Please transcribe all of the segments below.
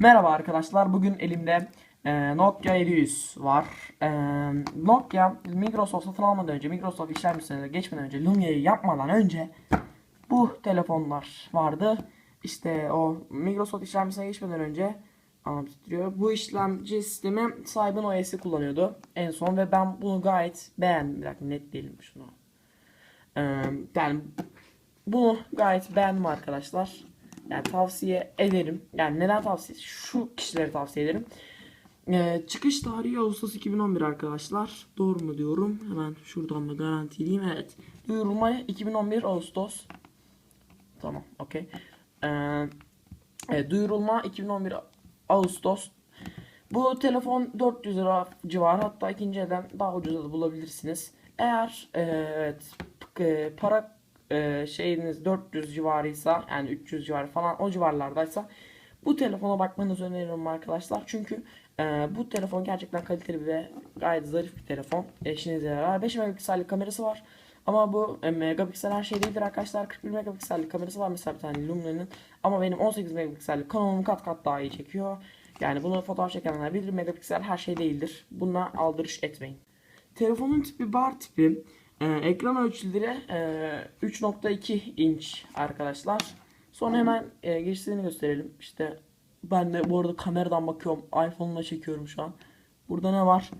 Merhaba arkadaşlar. Bugün elimde e, Nokia 700 var. E, Nokia Microsoft satın almadan önce, Microsoft işlemcisine geçmeden önce, Lumia'yı yapmadan önce bu telefonlar vardı. İşte o Microsoft işlemcisine geçmeden önce titriyor. Bu işlemci sistemi Cybin OS'i kullanıyordu en son ve ben bunu gayet beğendim. Bir dakika net değilim şunu. E, yani bunu gayet beğendim arkadaşlar. Yani tavsiye ederim. Yani neden tavsiye? Şu kişileri tavsiye ederim. Ee, çıkış tarihi Ağustos 2011 arkadaşlar. Doğru mu diyorum? Hemen şuradan da garantileyeyim. Evet. Duyurulma 2011 Ağustos. Tamam. Okey. Ee, evet, duyurulma 2011 Ağustos. Bu telefon 400 lira civarı hatta ikinci elden daha ucuza da bulabilirsiniz. Eğer e, evet p- para e, şeyiniz 400 civarıysa yani 300 civarı falan o civarlardaysa bu telefona bakmanızı öneririm arkadaşlar. Çünkü e, bu telefon gerçekten kaliteli ve gayet zarif bir telefon. Eşinize yarar. 5 megapiksellik kamerası var. Ama bu e, megapiksel her şey değildir arkadaşlar. 41 megapiksellik kamerası var mesela bir tane Lumia'nın. Ama benim 18 megapiksellik Canon'um kat kat daha iyi çekiyor. Yani bunu fotoğraf çekenler bilir megapiksel her şey değildir. Buna aldırış etmeyin. Telefonun tipi bar tipi. Ee, ekran ölçüleri e, 3.2 inç arkadaşlar. Sonra hemen e, girişlerini gösterelim. İşte ben de bu arada kameradan bakıyorum. iPhone'la çekiyorum şu an. Burada ne var?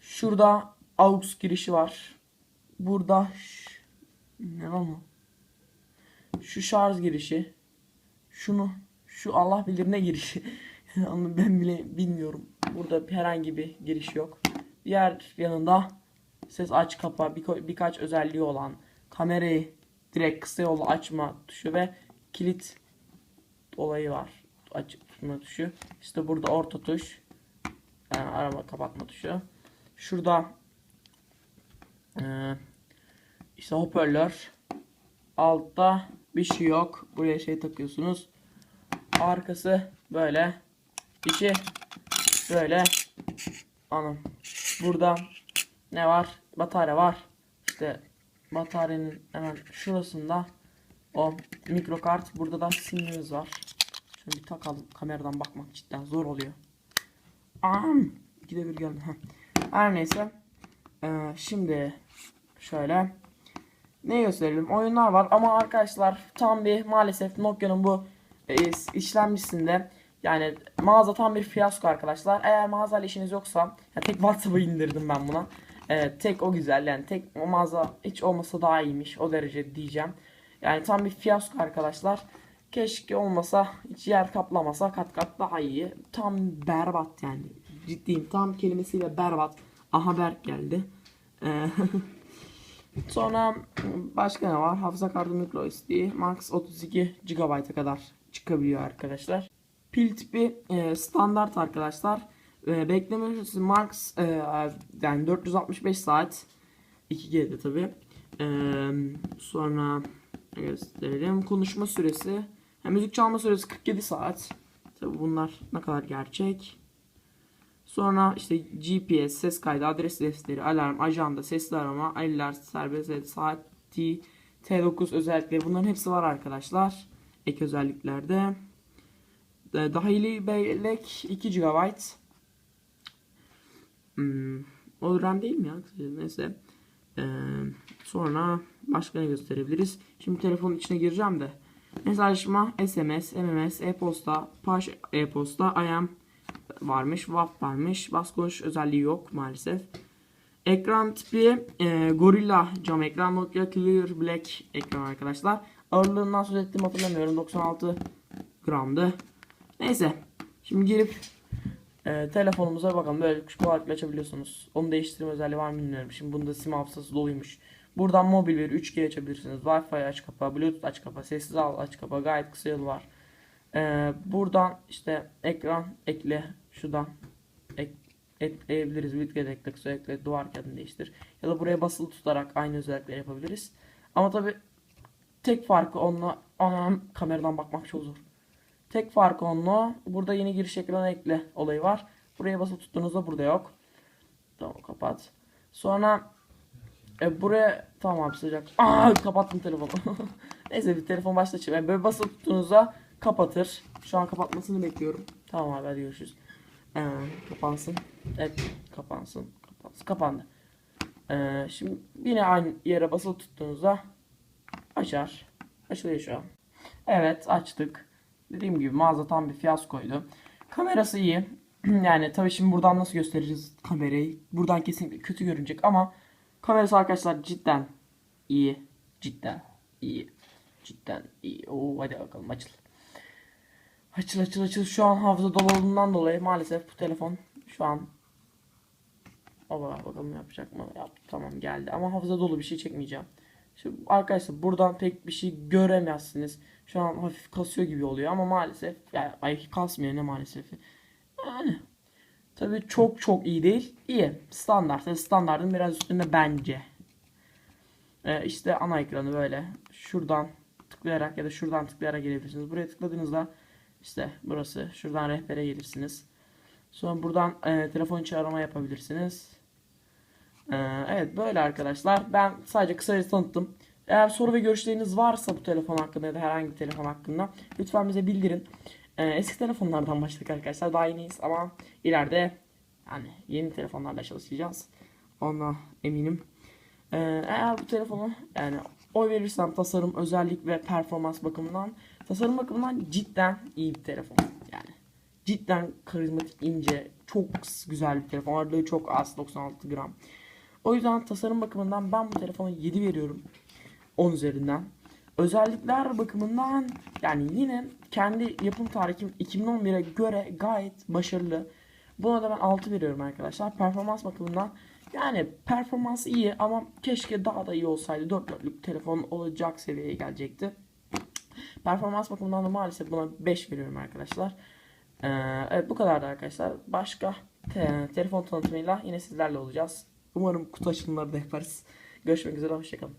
Şurada AUX girişi var. Burada ne lan o? Şu şarj girişi. Şunu şu Allah bilir ne girişi. Ben bile bilmiyorum. Burada herhangi bir giriş yok. Diğer yanında ses aç kapa birka- birkaç özelliği olan kamerayı direkt kısa yolla açma tuşu ve kilit olayı var. Açma tuşu. İşte burada orta tuş. Yani arama kapatma tuşu. Şurada eee, işte hoparlör. Altta bir şey yok. Buraya şey takıyorsunuz. Arkası böyle. İçi böyle. Anam. Burada ne var? Batarya var. İşte bataryanın hemen şurasında o mikro kart. Burada da simimiz var. Şöyle bir takalım. Kameradan bakmak cidden zor oluyor. Am! İkide bir geldi. Her neyse. Ee, şimdi şöyle ne gösterelim? Oyunlar var ama arkadaşlar tam bir maalesef Nokia'nın bu e, işlemcisinde yani mağaza tam bir fiyasko arkadaşlar. Eğer mağazayla işiniz yoksa ya tek WhatsApp'ı indirdim ben buna. Ee, tek o güzel yani tek o mağaza hiç olmasa daha iyiymiş o derece diyeceğim. Yani tam bir fiyasko arkadaşlar. Keşke olmasa hiç yer kaplamasa kat kat daha iyi. Tam berbat yani. Ciddiyim tam kelimesiyle berbat. Aha Berk geldi. Ee, Sonra başka ne var? Hafıza kartı micro SD max 32 GB'a kadar çıkabiliyor arkadaşlar. Pil tipi e, standart arkadaşlar. E, bekleme süresi max e, yani 465 saat 2G'de tabi. E, sonra gösterelim. Konuşma süresi. Yani müzik çalma süresi 47 saat. Tabi bunlar ne kadar gerçek. Sonra işte GPS, ses kaydı, adres defteri, alarm, ajanda, sesli arama, aylar, serbest saat, T, T9 özellikleri bunların hepsi var arkadaşlar. Ek özelliklerde. E, Dahili bellek 2 GB. O RAM değil mi ya? Neyse. E, sonra başka ne gösterebiliriz? Şimdi telefonun içine gireceğim de. Mesajlaşma, SMS, MMS, e-posta, push e-posta, IM varmış, WAP varmış. Bas konuş özelliği yok maalesef. Ekran tipi e, Gorilla cam ekran Nokia Clear Black ekran arkadaşlar. Ağırlığından söz ettiğimi hatırlamıyorum. 96 gramdı. Neyse. Şimdi girip e, telefonumuza bakalım. Böyle küçük kolaylıkla açabiliyorsunuz. Onu değiştirme özelliği var mı bilmiyorum. Şimdi bunda sim hafızası doluymuş. Buradan mobil veri 3G açabilirsiniz. Wi-Fi aç kapa, Bluetooth aç kapa, sessiz al aç kapa. Gayet kısa yolu var. E, buradan işte ekran ekle şuradan ek, ekleyebiliriz. Widget ekle, kısa ekle, duvar kağıdını değiştir. Ya da buraya basılı tutarak aynı özellikleri yapabiliriz. Ama tabi tek farkı onunla anam kameradan bakmak çok zor. Tek farkı onunla burada yeni giriş ekranı ekle olayı var. Buraya basılı tuttuğunuzda burada yok. Tamam kapat. Sonra e, buraya tamam sıcak. Aa kapattım telefonu. Neyse bir telefon başta çıkıyor. Yani böyle basılı tuttuğunuzda kapatır. Şu an kapatmasını bekliyorum. Tamam abi hadi görüşürüz. Ee, kapansın. Evet kapansın. Kapansın. Kapandı. Ee, şimdi yine aynı yere basılı tuttuğunuzda açar. Açılıyor şu an. Evet açtık. Dediğim gibi mağaza tam bir fiyaskoydu. Kamerası iyi. yani tabii şimdi buradan nasıl göstereceğiz kamerayı? Buradan kesinlikle kötü görünecek ama kamerası arkadaşlar cidden iyi. Cidden iyi. Cidden iyi. Oo hadi bakalım açıl. Açıl açıl açıl. Şu an hafıza dolu olduğundan dolayı maalesef bu telefon şu an Oba bakalım yapacak mı? Yaptı tamam geldi. Ama hafıza dolu bir şey çekmeyeceğim. Şimdi arkadaşlar buradan pek bir şey göremezsiniz. Şu an hafif kasıyor gibi oluyor ama maalesef yani ay kasmıyor ne maalesef. Yani tabii çok çok iyi değil. İyi. Standart. Standartın biraz üstünde bence. Ee, işte ana ekranı böyle. Şuradan tıklayarak ya da şuradan tıklayarak gelebilirsiniz. Buraya tıkladığınızda işte burası. Şuradan rehbere gelirsiniz. Sonra buradan e, telefon içi arama yapabilirsiniz. Ee, evet böyle arkadaşlar. Ben sadece kısaca tanıttım. Eğer soru ve görüşleriniz varsa bu telefon hakkında ya da herhangi bir telefon hakkında lütfen bize bildirin. Ee, eski telefonlardan başladık arkadaşlar. Daha yeniyiz ama ileride yani yeni telefonlarla çalışacağız. Ona eminim. Ee, eğer bu telefonu yani oy verirsem tasarım, özellik ve performans bakımından tasarım bakımından cidden iyi bir telefon. Yani cidden karizmatik, ince, çok güzel bir telefon. Ağırlığı çok az, 96 gram. O yüzden tasarım bakımından ben bu telefona 7 veriyorum. 10 üzerinden. Özellikler bakımından yani yine kendi yapım tarihim 2011'e göre gayet başarılı. Buna da ben 6 veriyorum arkadaşlar. Performans bakımından yani performans iyi ama keşke daha da iyi olsaydı. 4 dörtlük telefon olacak seviyeye gelecekti. Performans bakımından da maalesef buna 5 veriyorum arkadaşlar. Ee, evet bu kadardı arkadaşlar. Başka te- telefon tanıtımıyla yine sizlerle olacağız. Umarım kutu açılımları da yaparız. Görüşmek üzere hoşçakalın.